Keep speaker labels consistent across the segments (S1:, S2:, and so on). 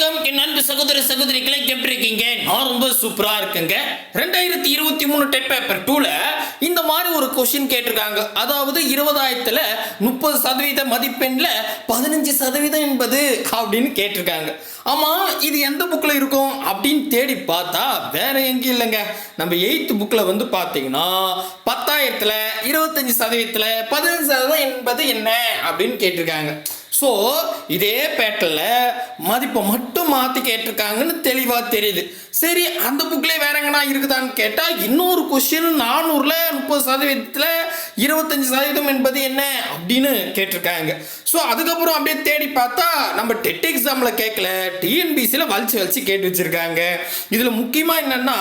S1: வணக்கம். என் அன்பு சகோதர சகோதரிகளை எப்படி இருக்கீங்க? நான் ரொம்ப சூப்பரா இருக்குங்க. ரெண்டாயிரத்தி இருபத்தி மூணு டெட் பேப்பர் டூல இந்த மாதிரி ஒரு கொஸ்டின் கேட்டிருக்காங்க. அதாவது இருபதாயிரத்துல முப்பது சதவீத மதிப்பெண்ல பதினஞ்சு சதவீதம் என்பது அப்படின்னு கேட்டிருக்காங்க. ஆமா இது எந்த புக்ல இருக்கும் அப்படின்னு தேடி பார்த்தா வேற எங்கேயும் இல்லைங்க. நம்ம எயித்து புக்ல வந்து பார்த்தீங்கன்னா பத்தாயிரத்துல இருபத்தஞ்சு சதவீதத்துல பதினஞ்சு சதவீதம் என்பது என்ன அப்படின்னு கேட்டிருக்காங்க. ஸோ இதே பேட்டில் மதிப்பை மட்டும் மாற்றி கேட்டிருக்காங்கன்னு தெளிவாக தெரியுது. சரி அந்த புக்லேயே வேற எங்கன்னா இருக்குதான்னு கேட்டால் இன்னொரு கொஸ்டின் நானூறில் முப்பது சதவீதத்தில் இருபத்தஞ்சி சதவீதம் என்பது என்ன அப்படின்னு கேட்டிருக்காங்க. ஸோ அதுக்கப்புறம் அப்படியே தேடி பார்த்தா நம்ம டெட் எக்ஸாமில் கேட்கல டிஎன்பிசியில் வலிச்சு வலிச்சு கேட்டு வச்சுருக்காங்க. இதில் முக்கியமாக என்னென்னா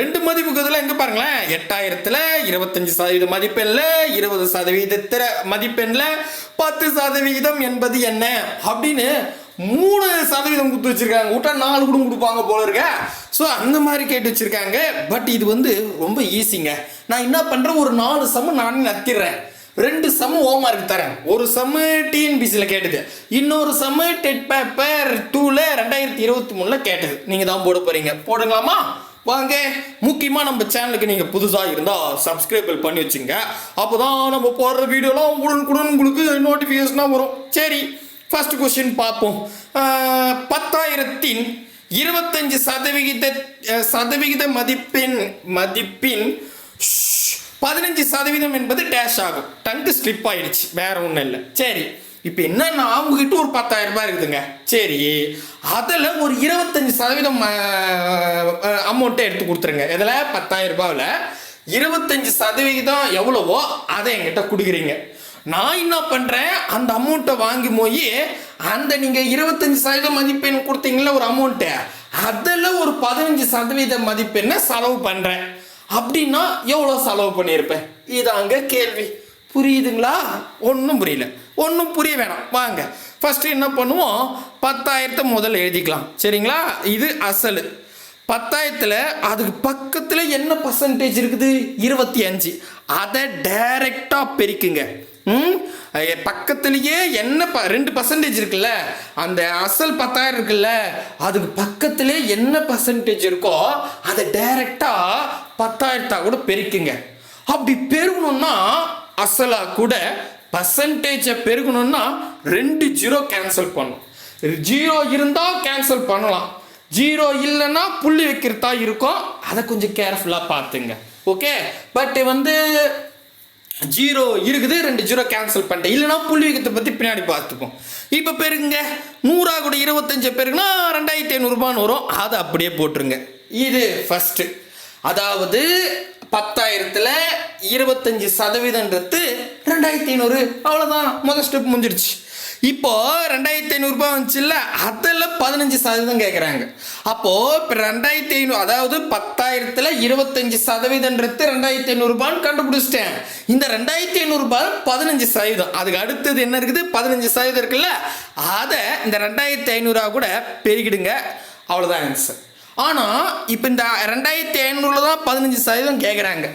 S1: ரெண்டு மதிப்புக்கு எங்கே பாருங்களேன் எட்டாயிரத்தில் இருபத்தஞ்சி சதவீத மதிப்பெண்ணில் இருபது சதவீதத்தில் மதிப்பெண்ணில் பத்து சதவீதம் என்பது என்ன அப்படின்னு மூணு சதவீதம் கொடுத்து வச்சிருக்காங்க. விட்டா நாலு கூட கொடுப்பாங்க போல இருக்க. ஸோ அந்த மாதிரி கேட்டு வச்சிருக்காங்க. பட் இது வந்து ரொம்ப ஈஸிங்க நான் என்ன பண்ணுறேன் ஒரு நாலு சம்மு நானே நத்திடுறேன். ரெண்டு சம்மு ஹோம்ஒர்க் தரேன். ஒரு சம்மு டிஎன்பிசியில் கேட்டது. இன்னொரு சம்மு டெட் பேப்பர் டூவில் ரெண்டாயிரத்தி இருபத்தி மூணில் கேட்டது. நீங்கள் தான் போட போகிறீங்க போடுங்களாமா வாங்க. முக்கியமாக நம்ம சேனலுக்கு நீங்கள் புதுசாக இருந்தால் சப்ஸ்கிரைபிள் பண்ணி வச்சுங்க. அப்போ தான் நம்ம போடுற வீடியோலாம் உடனுக்குடன் உங்களுக்கு நோட்டிஃபிகேஷனாக வரும். சரி. ஃபர்ஸ்ட் கொஸ்டின் பார்ப்போம் பத்தாயிரத்தின் இருபத்தஞ்சு சதவிகித சதவிகித மதிப்பெண் மதிப்பின் பதினஞ்சு சதவீதம் என்பது டேஷ் ஆகும். டங்கு ஸ்லிப் ஆயிடுச்சு. வேற ஒன்றும் இல்லை. சரி. இப்போ என்னன்னா அவங்ககிட்ட ஒரு பத்தாயிரம் ரூபாய் இருக்குதுங்க. சரி. அதில் ஒரு இருபத்தஞ்சு சதவீதம் அமௌண்ட்டை எடுத்து கொடுத்துருங்க. இதில் பத்தாயிரம் ரூபாவில் இருபத்தஞ்சு சதவிகிதம் எவ்வளவோ அதை என்கிட்ட கொடுக்குறீங்க. நான் என்ன பண்ணுறேன் அந்த அமௌண்ட்டை வாங்கி போய் அந்த நீங்கள் இருபத்தஞ்சி சதவீதம் மதிப்பெண் கொடுத்தீங்கள ஒரு அமௌண்ட்டை அதில் ஒரு பதினஞ்சு சதவீத மதிப்பெண்ணை செலவு பண்ணுறேன் அப்படின்னா எவ்வளோ செலவு பண்ணியிருப்பேன்? இதாங்க கேள்வி. புரியுதுங்களா? ஒன்றும் புரியல. ஒன்றும் புரிய வேணாம். வாங்க. ஃபஸ்ட்டு என்ன பண்ணுவோம்? பத்தாயிரத்தை முதல்ல எழுதிக்கலாம். சரிங்களா? இது அசல். பத்தாயிரத்தில் அதுக்கு பக்கத்தில் என்ன பர்சன்டேஜ் இருக்குது? இருபத்தி அஞ்சு. அதை டைரெக்டாக பெருக்குங்க. ம்? என்ன ப ரெண்டு பர்சன்டேஜ் இருக்குல்ல? அந்த அசல் பத்தாயிரம் இருக்குல்ல? அதுக்கு பக்கத்துலேயே என்ன பர்சன்டேஜ் இருக்கோ அதை டைரெக்டாக பத்தாயிரத்தா கூட பெருக்குங்க. அப்படி பெருகணும்னா அசலா கூட பர்சன்டேஜை பெருகணும்னா ரெண்டு ஜீரோ கேன்சல் பண்ணும். ஜீரோ இருந்தால் கேன்சல் பண்ணலாம். ஜீரோ இல்லைன்னா புள்ளி வைக்கிறதா இருக்கும். அதை கொஞ்சம் கேர்ஃபுல்லாக பார்த்துங்க. ஓகே பட் வந்து ஜீரோ இருக்குது ரெண்டு ஜீரோ கேன்சல் பண்ணிட்டேன். இல்லைன்னா புள்ளி வைக்கிறத பற்றி பின்னாடி பார்த்துப்போம். இப்போ பெருங்க நூறா கூட இருபத்தஞ்சு பேருக்குன்னா ரெண்டாயிரத்தி ஐநூறுரூபான்னு வரும். அதை அப்படியே போட்டுருங்க. இது ஃபஸ்ட்டு அதாவது பத்தாயிரத்தில் இருபத்தஞ்சு சதவீதன்றது ரெண்டாயிரத்தி ஐநூறு. அவ்வளோதான் முதல் ஸ்டெப் முடிஞ்சிடுச்சு இப்போ ரெண்டாயிரத்தி ஐநூறுரூபா வந்துச்சுல்ல அதில் பதினஞ்சு சதவீதம் கேட்குறாங்க அப்போது இப்போ ரெண்டாயிரத்தி ஐநூறு அதாவது பத்தாயிரத்தில் இருபத்தஞ்சு சதவீதன்றது ரெண்டாயிரத்தி ஐநூறுரூபான்னு கண்டுபிடிச்சிட்டேன். இந்த ரெண்டாயிரத்தி ஐநூறுரூபா பதினஞ்சு சதவீதம். அதுக்கு அடுத்தது என்ன இருக்குது? பதினஞ்சு சதவீதம் இருக்குல்ல அதை இந்த ரெண்டாயிரத்தி ஐநூறுரூவா கூட பெருகிடுங்க அவ்வளோதான் ஆன்சர் ஆனால் இப்போ இந்த ரெண்டாயிரத்தி ஐநூறுல தான் பதினஞ்சு சதவீதம் கேட்குறாங்க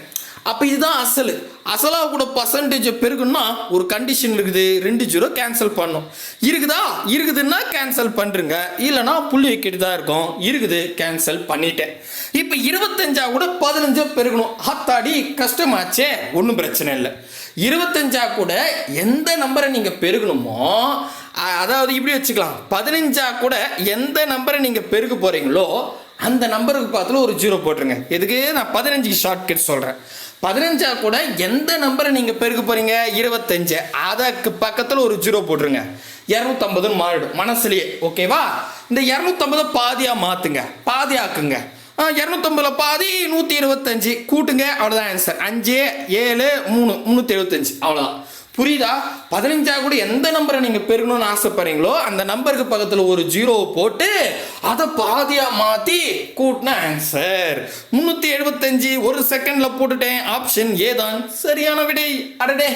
S1: அப்போ இதுதான் அசல். அசலாக கூட பர்சன்டேஜை பெருக்கணும்னா ஒரு கண்டிஷன் இருக்குது. ரெண்டு ஜீரோ கேன்சல் பண்ணும். இருக்குதா? இருக்குதுன்னா கேன்சல் பண்ணுறங்க இல்லைன்னா புள்ளி வைக்கிட்டு தான் இருக்கும். இருக்குது கேன்சல் பண்ணிட்டேன். இப்போ இருபத்தஞ்சா கூட பதினஞ்சா பெருக்கணும் ஹத்தாடி கஷ்டமாச்சே ஒன்றும் பிரச்சனை இல்லை. இருபத்தஞ்சா கூட எந்த நம்பரை நீங்கள் பெருகணுமோ அதாவது இப்படி வச்சுக்கலாம். பதினஞ்சா கூட எந்த நம்பரை நீங்கள் பெருக்க போகிறீங்களோ அந்த நம்பருக்கு பார்த்துல ஒரு ஜீரோ போட்டுருங்க. எதுக்கு? நான் பதினஞ்சுக்கு ஷார்ட்கட் சொல்கிறேன் பதினஞ்சா கூட எந்த நம்பரை நீங்கள் பெருக்க போகிறீங்க இருபத்தஞ்சு. அதற்கு பக்கத்தில் ஒரு ஜீரோ போட்டுருங்க. இரநூத்தம்பதுன்னு மாறிடும். மனசுலேயே. ஓகேவா இந்த இரநூத்தம்பதை பாதியாக மாற்றுங்க பாதியாக்குங்க இரநூத்தம்பதில் பாதி நூற்றி இருபத்தஞ்சு. கூட்டுங்க. அவ்வளோதான் ஆன்சர் அஞ்சு ஏழு மூணு. முந்நூற்றி எழுபத்தஞ்சு. அவ்வளோதான் புரியுதா? பதினஞ்சா கூட எந்த நம்பரை நீங்கள் பெருகணும்னு ஆசைப்படுறீங்களோ அந்த நம்பருக்கு பக்கத்தில் ஒரு ஜீரோவை போட்டு அதை பாதியாக மாற்றி கூட்டின ஆன்சர் முந்நூற்றி எழுபத்தஞ்சு ஒரு செகண்டில் போட்டுட்டேன். ஆப்ஷன் ஏதான் சரியான விடை. அடடே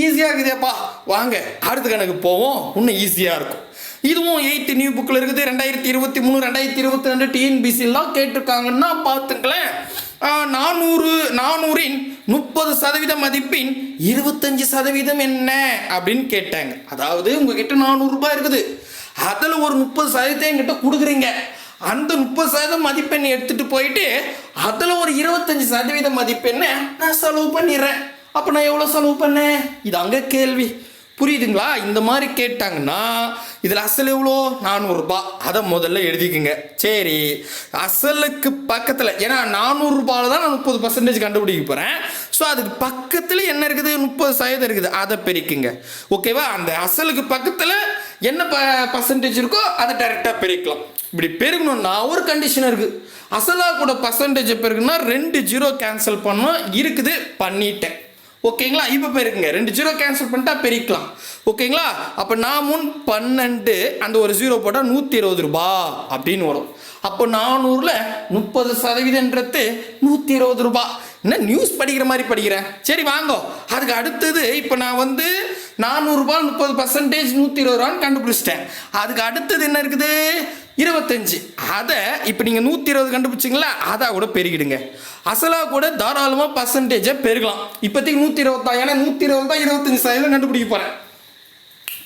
S1: ஈஸியாக இருக்குதேப்பா வாங்க அடுத்த கணக்கு போவோம். இன்னும் ஈஸியாக இருக்கும். இதுவும் எயித்து நியூ புக்கில் இருக்குது. ரெண்டாயிரத்தி இருபத்தி மூணு ரெண்டாயிரத்தி இருபத்தி ரெண்டு டிஎன்பிசிலாம் கேட்டிருக்காங்கன்னா பார்த்துங்களேன். நானூறு நானூறின் முப்பது சதவீத மதிப்பின் இருபத்தஞ்சு சதவீதம் என்ன அப்படின்னு கேட்டாங்க. அதாவது உங்ககிட்ட நானூறுரூபா இருக்குது. அதில் ஒரு முப்பது சதவீதம் என்கிட்ட கொடுக்குறீங்க. அந்த முப்பது சதவீதம் மதிப்பெண் எடுத்துகிட்டு போயிட்டு அதில் ஒரு இருபத்தஞ்சி சதவீத மதிப்பெண்ணை நான் செலவு பண்ணிடுறேன். அப்போ நான் எவ்வளோ செலவு பண்ணேன்? இது அங்கே கேள்வி. புரியுதுங்களா? இந்த மாதிரி கேட்டாங்கன்னா இதில் அசல் எவ்வளோ? நானூறுரூபா அதை முதல்ல எழுதிக்குங்க. சரி. அசலுக்கு பக்கத்தில் ஏன்னா நானூறுரூபாவில் தான் நான் முப்பது பர்சன்டேஜ் கண்டுபிடிக்க போகிறேன் ஸோ அதுக்கு பக்கத்தில் என்ன இருக்குது? முப்பது சதவீதம் இருக்குது. அதை பெருக்குங்க. ஓகேவா அந்த அசலுக்கு பக்கத்தில் என்ன ப பர்சன்டேஜ் இருக்கோ அதை டைரெக்டாக பெருக்கலாம். இப்படி பெருகணும்னா ஒரு கண்டிஷன் இருக்குது அசலாக கூட பர்சன்டேஜ் பெருகுன்னா ரெண்டு ஜீரோ கேன்சல் பண்ணோம். இருக்குது. பண்ணிட்டேன். ஓகேங்களா? இப்போ பெருக்குங்க ரெண்டு ஜீரோ கேன்சல் பண்ணிட்டா பெருக்கலாம். ஓகேங்களா? அப்போ நான் பன்னெண்டு அந்த ஒரு ஜீரோ போட்டால் நூற்றி இருபது ரூபா அப்படின்னு வரும். அப்போ நானூறில் முப்பது சதவீதன்றது நூற்றி இருபது ரூபா. என்ன நியூஸ் படிக்கிற மாதிரி படிக்கிறேன்? சரி வாங்கோ. அதுக்கு அடுத்தது இப்போ நான் வந்து நானூறுரூபா முப்பது பர்சன்டேஜ் நூற்றி இருபது ரூபான்னு கண்டுபிடிச்சிட்டேன். அதுக்கு அடுத்தது என்ன இருக்குது? இருபத்தஞ்சு. அதை இப்போ நீங்கள் நூற்றி இருபது கண்டுபிடிச்சிங்களா? அதை கூட பெருகிடுங்க. அசலாக கூட தாராளமாக பர்சன்டேஜை பெருகலாம். இப்போதைக்கு நூற்றி இருபத்தா ஏன்னா நூற்றி இருபது தான் இருபத்தஞ்சி சதவீதம் கண்டுபிடிக்க போகிறேன்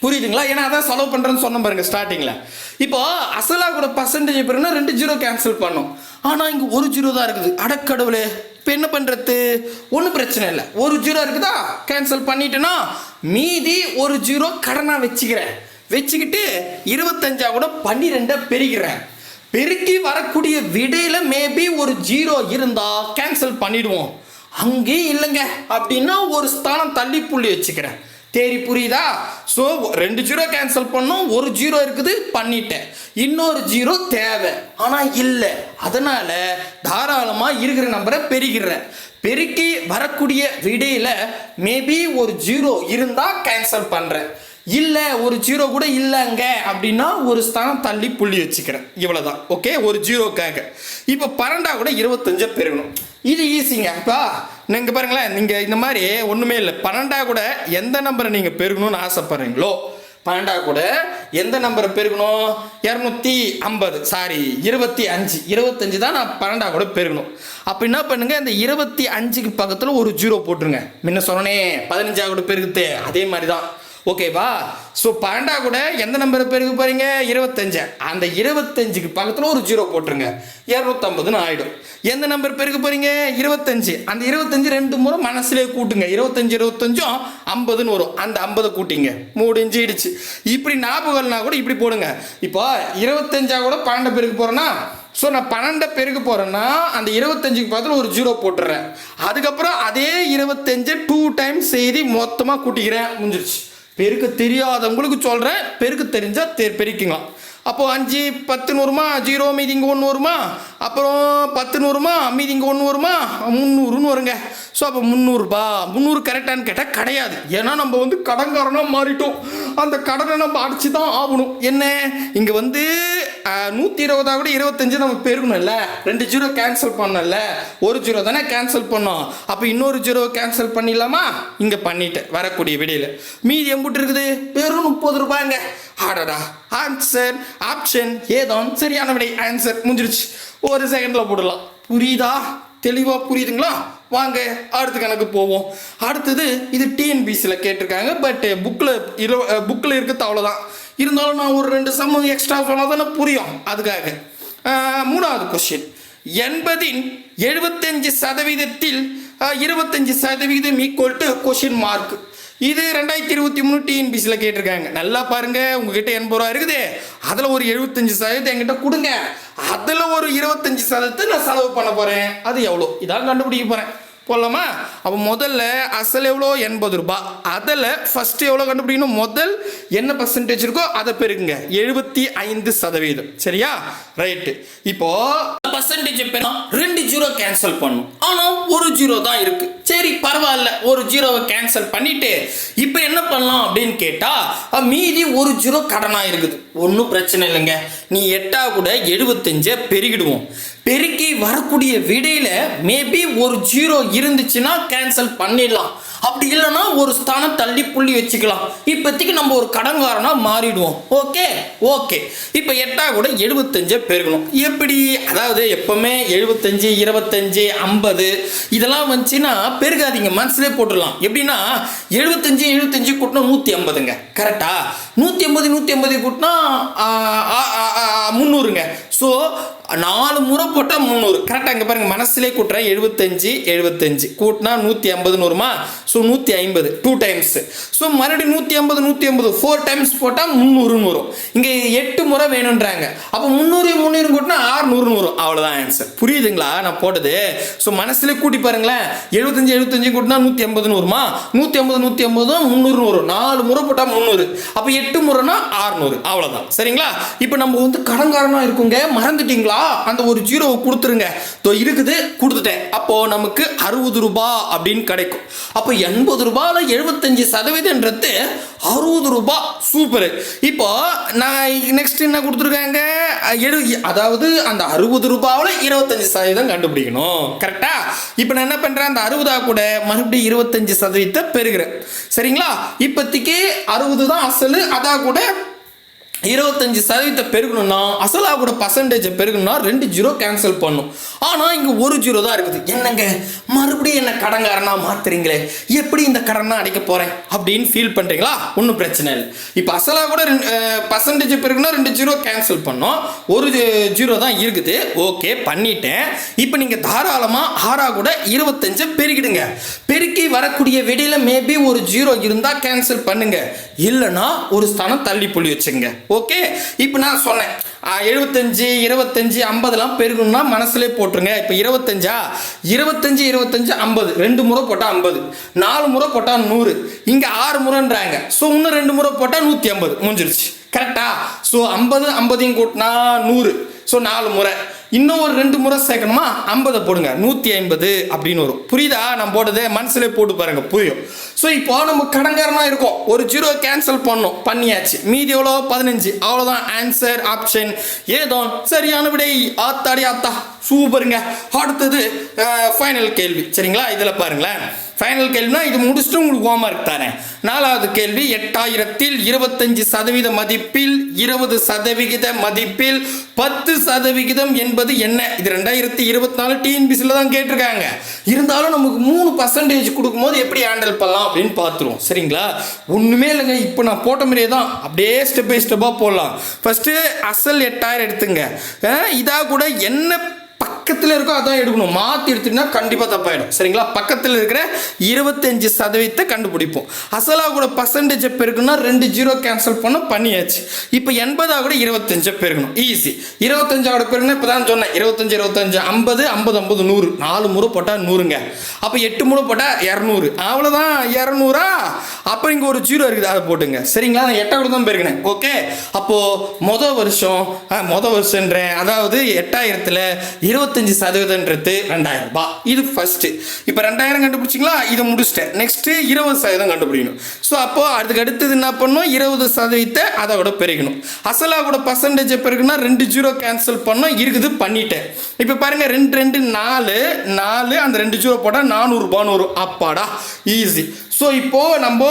S1: புரியுதுங்களா? ஏன்னா அதான் செலவு பண்ணுறேன்னு சொன்ன பாருங்க ஸ்டார்டிங்கில் இப்போ அசலாக கூட பர்சன்டேஜ் பெருனா ரெண்டு ஜீரோ கேன்சல் பண்ணும். ஆனால் இங்கே ஒரு ஜீரோ தான் இருக்குது. அடக்கடவுளே இப்போ என்ன பண்ணுறது ஒன்றும் பிரச்சனை இல்லை. ஒரு ஜீரோ இருக்குதா? கேன்சல் பண்ணிட்டேன்னா மீதி ஒரு ஜீரோ கடனாக வச்சுக்கிறேன். வச்சுக்கிட்டு இருபத்தஞ்சா கூட பன்னிரெண்டை பெருகிறேன் பெருக்கி வரக்கூடிய விடையில் மேபி ஒரு ஜீரோ இருந்தால் கேன்சல் பண்ணிடுவோம். அங்கேயும் இல்லைங்க. அப்படின்னா ஒரு ஸ்தானம் தள்ளி புள்ளி வச்சுக்கிறேன். தேரி புரியுதா? ஸோ ரெண்டு ஜீரோ கேன்சல் பண்ணோம். ஒரு ஜீரோ இருக்குது பண்ணிட்டேன். இன்னொரு ஜீரோ தேவை. ஆனால் இல்லை. அதனால் தாராளமாக இருக்கிற நம்பரை பெருகிறேன் பெருக்கி வரக்கூடிய விடையில் மேபி ஒரு ஜீரோ இருந்தால் கேன்சல் பண்ணுறேன் இல்லை ஒரு ஜீரோ கூட இல்லைங்க. அப்படின்னா ஒரு ஸ்தானம் தள்ளி புள்ளி வச்சுக்கிறேன். இவ்வளோதான் ஓகே ஒரு ஜீரோக்காக. இப்போ பன்னெண்டா கூட இருபத்தஞ்சா பெருகணும். இது ஈஸிங்க அப்பா நீங்கள் பாருங்களேன். நீங்கள் இந்த மாதிரி ஒன்றுமே இல்லை. பன்னெண்டா கூட எந்த நம்பரை நீங்கள் பெருகணும்னு ஆசைப்படுறீங்களோ பன்னெண்டா கூட எந்த நம்பரை பெருகணும்? இரநூத்தி ஐம்பது. சாரி இருபத்தி அஞ்சு. இருபத்தஞ்சு தான் நான் பன்னெண்டா கூட பெருகணும். அப்போ என்ன பண்ணுங்க? இந்த இருபத்தி அஞ்சுக்கு பக்கத்தில் ஒரு ஜீரோ போட்டுருங்க. முன்ன சொன்னனே பதினஞ்சா கூட பெருகுது. அதே மாதிரி தான். ஓகேவா ஸோ பன்னெண்டா கூட எந்த நம்பரை பெருக போகிறீங்க இருபத்தஞ்சு. அந்த இருபத்தஞ்சுக்கு பக்கத்தில் ஒரு ஜீரோ போட்டுருங்க. இரநூத்தம்பதுன்னு ஆகிடும் எந்த நம்பர் பெருக போகிறீங்க இருபத்தஞ்சு. அந்த இருபத்தஞ்சு ரெண்டு முறை மனசுலேயே கூட்டுங்க. இருபத்தஞ்சு இருபத்தஞ்சும் ஐம்பதுன்னு வரும். அந்த ஐம்பதை கூட்டிங்க. மூடிஞ்சிடுச்சு. இப்படி ஞாபகம்னா கூட இப்படி போடுங்க. இப்போ இருபத்தஞ்சா கூட பன்னெண்டு பேருக்கு போகிறேன்னா ஸோ நான் பன்னெண்டை பேருக்கு போகிறேன்னா அந்த இருபத்தஞ்சுக்கு பக்கத்தில் ஒரு ஜீரோ போட்டுறேன். அதுக்கப்புறம் அதே இருபத்தஞ்சை டூ டைம்ஸ் செய்தி மொத்தமாக கூட்டிக்கிறேன். முடிஞ்சிருச்சு பெருக்க தெரியாதவங்களுக்கு சொல்கிறேன் பெருக்க தெரிஞ்சால் தெ பெருக்கிக்கலாம். அப்போது அஞ்சு பத்து நூறுமா? ஜீரோ மீதி இங்கே ஒன்று வருமா? அப்புறம் பத்து நூறுமா? மீதி இங்கே ஒன்று வருமா? முந்நூறுன்னு வருங்க. ஸோ அப்போ முந்நூறுபா. முந்நூறு கரெக்டானு கேட்டால் கிடையாது. ஏன்னா நம்ம வந்து கடன்காரனாக மாறிட்டோம். அந்த கடனை நம்ம அடிச்சு தான் ஆகணும். என்ன? இங்கே வந்து நூற்றி இருபதா விட இருபத்தஞ்சு நம்ம பெருகணும்ல ரெண்டு ஜீரோ கேன்சல் பண்ணல. ஒரு ஜீரோ தானே கேன்சல் பண்ணோம். அப்போ இன்னொரு ஜீரோ கேன்சல் பண்ணிடலாமா? இங்கே பண்ணிட்டேன். வரக்கூடிய விடையில். மீதி எம்புட்டு இருக்குது? வெறும் முப்பது ரூபாய்ங்க. ஆடடா ஆன்சர் ஆப்ஷன் ஏதோ சரியான விடை ஆன்சர் முடிஞ்சிருச்சு. ஒரு செகண்டில் போடலாம். புரியுதா? தெளிவாக புரியுதுங்களா? வாங்க அடுத்த கணக்கு போவோம். அடுத்தது இது டிஎன்பிசியில் கேட்டிருக்காங்க பட் புக்கில் இரு புக்கில் இருக்கிறது அவ்வளோதான் இருந்தாலும் நான் ஒரு ரெண்டு சம்மம் எக்ஸ்ட்ரா சொன்னால் தானே புரியும். அதுக்காக. மூணாவது கொஸ்டின் எண்பதின் எழுபத்தஞ்சு சதவீதத்தில் இருபத்தஞ்சு சதவீதம் ஈக்குவல் டு கொஷின் மார்க் இது ரெண்டாயிரத்தி இருபத்தி மூணு டிஎன்பிசியில் கேட்டிருக்காங்க. நல்லா பாருங்க உங்ககிட்ட எண்பது ரூபா இருக்குது. அதில் ஒரு எழுபத்தஞ்சு சதவீதம் என்கிட்ட கொடுங்க. அதில் ஒரு இருபத்தஞ்சு சதவீதத்தை நான் செலவு பண்ண போகிறேன் அது எவ்வளோ? இதான் கண்டுபிடிக்க போகிறேன் போடலாமா? அப்போ முதல்ல அசல் எவ்வளோ? எண்பது ரூபாய் அதில் ஃபஸ்ட்டு எவ்வளோ கண்டுபிடிக்கணும்? முதல் என்ன பர்சன்டேஜ் இருக்கோ அதை பெருக்குங்க. எழுபத்தி ஐந்து சதவீதம். சரியா? ரைட்டு இப்போது பர்சன்டேஜ் பெரும் ரெண்டு ஜீரோ கேன்சல் பண்ணும். ஆனால் ஒரு ஜீரோ தான் இருக்கு. சரி பரவாயில்ல ஒரு ஜீரோவை கேன்சல் பண்ணிட்டு இப்போ என்ன பண்ணலாம் அப்படின்னு கேட்டா மீதி ஒரு ஜீரோ கடனாக இருக்குது. ஒன்றும் பிரச்சனை இல்லைங்க. நீ எட்டா கூட எழுபத்தஞ்சை பெருகிடுவோம். பெருக்கி வரக்கூடிய விடையில மேபி ஒரு ஜீரோ இருந்துச்சுன்னா கேன்சல் பண்ணிடலாம். அப்படி இல்லைன்னா ஒரு ஸ்தானம் தள்ளி புள்ளி வச்சுக்கலாம். இப்போதைக்கு நம்ம ஒரு கடன்காரனா மாறிடுவோம். ஓகே? ஓகே. இப்போ எட்டா கூட எழுபத்தஞ்சை பெருகணும். எப்படி? அதாவது அதாவது எப்பவுமே எழுபத்தஞ்சு இருபத்தஞ்சு ஐம்பது இதெல்லாம் வந்துச்சுன்னா பெருகாதீங்க மனசுலேயே போட்டுடலாம். எப்படின்னா எழுபத்தஞ்சு எழுபத்தஞ்சு கூட்டினா நூற்றி ஐம்பதுங்க. கரெக்டா நூற்றி ஐம்பது நூற்றி ஐம்பது கூட்டினா முந்நூறுங்க. ஸோ நாலு முறை போட்டால் முந்நூறு. கரெக்டாக இங்கே பாருங்க மனசுலே கூட்டுறேன் எழுபத்தஞ்சு எழுபத்தஞ்சு. கூட்டினா நூற்றி ஐம்பதுன்னு வருமா ஸோ நூற்றி ஐம்பது டூ டைம்ஸ் ஸோ மறுபடியும் நூற்றி ஐம்பது நூற்றி ஐம்பது ஃபோர் டைம்ஸ் போட்டால் முந்நூறுன்னு வரும் இங்கே எட்டு முறை வேணுன்றாங்க அப்போ முந்நூறு முந்நூறு கூட்டினா ஆறுநூறுன்னு வரும் அவ்வளோதான் ஆன்சர் புரியுதுங்களா? நான் போட்டது. ஸோ மனசுலே கூட்டி பாருங்களேன். எழுபத்தஞ்சு எழுபத்தஞ்சு கூட்டினா நூற்றி ஐம்பதுன்னு வருமா நூற்றி ஐம்பது நூற்றி ஐம்பது முந்நூறுன்னு வரும் நாலு முறை போட்டால் முந்நூறு. அப்போ எட்டு முறைனா ஆறுநூறு. அவ்வளோதான் சரிங்களா? இப்போ நம்ம வந்து கடன்காரனாக இருக்குங்க. மறந்துட்டீங்களா? அந்த ஒரு ஜீரோவை கொடுத்துருங்க. தோ இருக்குது கொடுத்துட்டேன். அப்போ நமக்கு அறுபது ரூபாய் அப்படின்னு கிடைக்கும். அப்போ எண்பது ரூபாயில் எழுபத்தஞ்சு சதவீதம்ன்றது அறுபது ரூபாய் சூப்பர். இப்போ நான் நெக்ஸ்ட் என்ன கொடுத்துருக்காங்க? எழு அதாவது அந்த அறுபது ரூபாவில் இருபத்தஞ்சு சதவீதம் கண்டுபிடிக்கணும். கரெக்டா இப்போ நான் என்ன பண்ணுறேன் அந்த அறுபதா கூட மறுபடியும் இருபத்தஞ்சு சதவீதத்தை பெறுகிறேன். சரிங்களா? இப்போதைக்கு அறுபது தான் அசல். அதா கூட இருபத்தஞ்சு சதவீதத்தை பெருகணும்னா அசலா கூட பர்சன்டேஜை பெருகணும்னா ரெண்டு ஜீரோ கேன்சல் பண்ணும். ஆனால் இங்கே ஒரு ஜீரோ தான் இருக்குது. என்னங்க? மறுபடியும் என்ன கடங்காரனா மாத்துறீங்களே? எப்படி இந்த கடனை அடைக்க போகிறேன் அப்படின்னு ஃபீல் பண்ணுறீங்களா ஒன்றும் பிரச்சனை இல்லை. இப்போ அசலா கூட ரெண்டு பர்சன்டேஜ் பெருகுனா ரெண்டு ஜீரோ கேன்சல் பண்ணோம். ஒரு ஜீரோ தான் இருக்குது. ஓகே பண்ணிட்டேன். இப்போ நீங்கள் தாராளமாக ஆறா கூட இருபத்தஞ்சை பெருகிடுங்க பெருக்கி வரக்கூடிய விடையில மேபி ஒரு ஜீரோ இருந்தால் கேன்சல் பண்ணுங்க. இல்லைன்னா ஒரு ஸ்தானம் தள்ளி புள்ளி வச்சுங்க ஓகே இப்போ நான் சொன்னேன். எழுபத்தஞ்சி எழுபத்தஞ்சு ஐம்பதுலாம் பெருகணும்னா மனசுலே போட்டுருங்க. இப்போ இருபத்தஞ்சா இருபத்தஞ்சி இருபத்தஞ்சு ஐம்பது. ரெண்டு முறை போட்டால் ஐம்பது. நாலு முறை போட்டால் நூறு. இங்கே ஆறு முறைன்றாங்க. ஸோ இன்னும் ரெண்டு முறை போட்டால் நூற்றி ஐம்பது. முடிஞ்சிருச்சு. கரெக்டா ஸோ ஐம்பது ஐம்பதையும் கூட்டினா நூறு. ஸோ நாலு முறை. இன்னும் ஒரு ரெண்டு முறை சேர்க்கணுமா? ஐம்பதை போடுங்க. நூற்றி ஐம்பது அப்படின்னு வரும். புரியுதா? நான் போட்டதே மனசுல போட்டு பாருங்க. புரியும். ஸோ இப்போ நம்ம கடன்காரனா இருக்கோம். ஒரு ஜீரோ கேன்சல் பண்ணோம். பண்ணியாச்சு. மீதி எவ்வளோ பதினஞ்சு. அவ்வளோதான் ஆன்சர் ஆப்ஷன் ஏதோ சரியான விடை. ஆத்தாடி ஆத்தா. சூப்பருங்க. அடுத்தது ஃபைனல் கேள்வி. சரிங்களா? இதில் பாருங்களேன். ஃபைனல் கேள்வினா இது முடிச்சுட்டு உங்களுக்கு ஹோம்ஒர்க் தரேன் நாலாவது கேள்வி எட்டாயிரத்தில் இருபத்தஞ்சு சதவீத மதிப்பில் இருபது சதவிகித மதிப்பில் பத்து சதவிகிதம் என்பது என்ன? இது ரெண்டாயிரத்தி இருபத்தி நாலு டிஎன்பிசியில் தான் கேட்டிருக்காங்க. இருந்தாலும் நமக்கு மூணு பர்சன்டேஜ் கொடுக்கும்போது எப்படி ஹேண்டில் பண்ணலாம் அப்படின்னு பார்த்துருவோம். சரிங்களா? ஒன்றுமே இல்லைங்க. இப்போ நான் போட்ட மாதிரியே தான். அப்படியே ஸ்டெப் பை ஸ்டெப்பாக போடலாம். ஃபஸ்ட்டு அசல் எட்டாயிரம் எடுத்துங்க. இதாக கூட என்ன பக்கத்தில் இருக்கோ அதான் எடுக்கணும். மாற்றி எடுத்துட்டா கண்டிப்பாக தப்பாயிடும். சரிங்களா? பக்கத்தில் இருக்கிற இருபத்தஞ்சு சதவீதத்தை கண்டுபிடிப்போம். அசலாக கூட பர்சன்டேஜை பெருக்கணும்னா ரெண்டு ஜீரோ கேன்சல் பண்ண பண்ணியாச்சு. இப்போ எண்பதாக கூட இருபத்தஞ்சை பெருக்கணும். ஈஸி இருபத்தஞ்சோட பெருக்கணும் இப்போ தான் சொன்னேன். இருபத்தஞ்சு இருபத்தஞ்சு ஐம்பது ஐம்பது ஐம்பது நூறு. நாலு முறை போட்டால் நூறுங்க. அப்போ எட்டு முறை போட்டால் இரநூறு. அவ்வளோதான் இரநூறா? அப்போ இங்கே ஒரு ஜீரோ இருக்குது. அதை போட்டுங்க. சரிங்களா? நான் எட்டாக கூட தான் பெருக்கினேன். ஓகே அப்போது மொதல் வருஷம் ஆ, மொதல் வருஷன்றேன். அதாவது எட்டாயிரத்தில் இருபத்தி இருபத்தஞ்சு சதவீதம்ன்றது ரெண்டாயிரம் ரூபாய். இது ஃபர்ஸ்ட் இப்போ ரெண்டாயிரம் கண்டுபிடிச்சிங்களா? இதை முடிச்சிட்டேன். நெக்ஸ்ட் இருபது சதவீதம் கண்டுபிடிக்கணும். ஸோ அப்போ அதுக்கு அடுத்தது என்ன பண்ணணும்? இருபது சதவீதத்தை அதை விட பெருக்கணும் அசலா கூட பர்சன்டேஜ் பெருகுனா ரெண்டு ஜீரோ கேன்சல் பண்ணோம். இருக்குது பண்ணிட்டேன். இப்போ பாருங்க ரெண்டு ரெண்டு நாலு நாலு அந்த ரெண்டு ஜீரோ போட்டால் நானூறுபான்னு வரும் அப்பாடா. ஈஸி ஸோ இப்போது நம்ம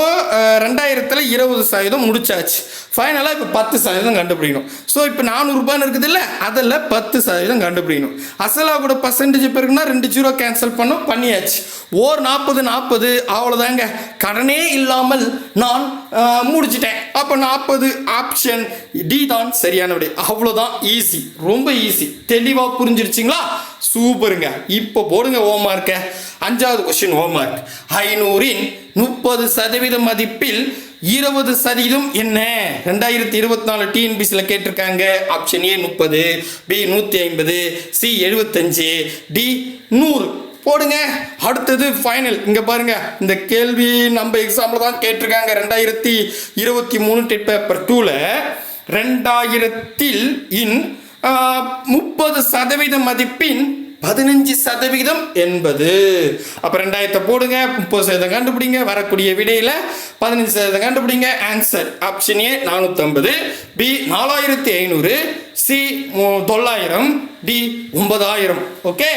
S1: ரெண்டாயிரத்தில் இருபது சதவீதம் முடிச்சாச்சு. ஃபைனலாக இப்போ பத்து சதவீதம் கண்டுபிடிக்கணும். ஸோ இப்போ நானூறுபான்னு இருக்குது இல்லை அதில் பத்து சதவீதம் கண்டுபிடிக்கணும். அசலாக கூட பர்சன்டேஜ் பெருக்குன்னா ரெண்டு ஜீரோ கேன்சல் பண்ணோம் பண்ணியாச்சு. ஓர் நாற்பது நாற்பது அவ்வளோதாங்க கடனே இல்லாமல் நான் முடிச்சிட்டேன். அப்போ நாற்பது ஆப்ஷன் டி தான் சரியான விடை. அவ்வளோதான் ஈஸி ரொம்ப ஈஸி தெளிவாக புரிஞ்சிருச்சிங்களா? சூப்பருங்க. இப்போ போடுங்க ஹோம்ஒர்க்கை அஞ்சாவது கொஸ்டின் ஹோம்ஒர்க் ஐநூறின் முப்பது சதவீத மதிப்பில் இருபது சதவீதம் என்ன? ரெண்டாயிரத்தி இருபத்தி நாலு டிஎன்பிசியில் கேட்டிருக்காங்க. ஆப்ஷன் ஏ முப்பது பி நூற்றி ஐம்பது சி எழுபத்தஞ்சு டி நூறு. போடுங்க. அடுத்தது ஃபைனல் இங்கே பாருங்க. இந்த கேள்வி நம்ம எக்ஸாமில் தான் கேட்டிருக்காங்க. ரெண்டாயிரத்தி இருபத்தி மூணு டெட் பேப்பர் டூவில் ரெண்டாயிரத்தில் இன் முப்பது சதவீத மதிப்பின் பதினஞ்சு சதவிகிதம் என்பது. அப்போ ரெண்டாயிரத்தை போடுங்க. முப்பது சதவீதம் கண்டுபிடிங்க. வரக்கூடிய விடையில் பதினஞ்சு சதவீதம் கண்டுபிடிங்க. ஆன்சர் ஆப்ஷன் ஏ நானூற்றம்பது பி நாலாயிரத்தி ஐநூறு சி தொள்ளாயிரம் டி ஒன்பதாயிரம். ஓகே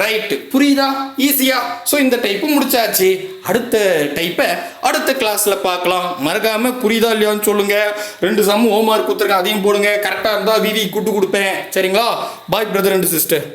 S1: ரைட் புரியுதா? ஈஸியா ஸோ இந்த டைப்பு முடிச்சாச்சு. அடுத்த டைப்பை அடுத்த கிளாஸ்ல பார்க்கலாம். மறக்காம புரியுதா இல்லையான்னு சொல்லுங்க. ரெண்டு சம் ஹோம்ஒர்க் கொடுத்துருக்கேன் அதையும் போடுங்க. கரெக்டாக இருந்தால் விவி கூட்டு கொடுப்பேன். சரிங்களா? பாய் பிரதர் அண்ட் சிஸ்டர்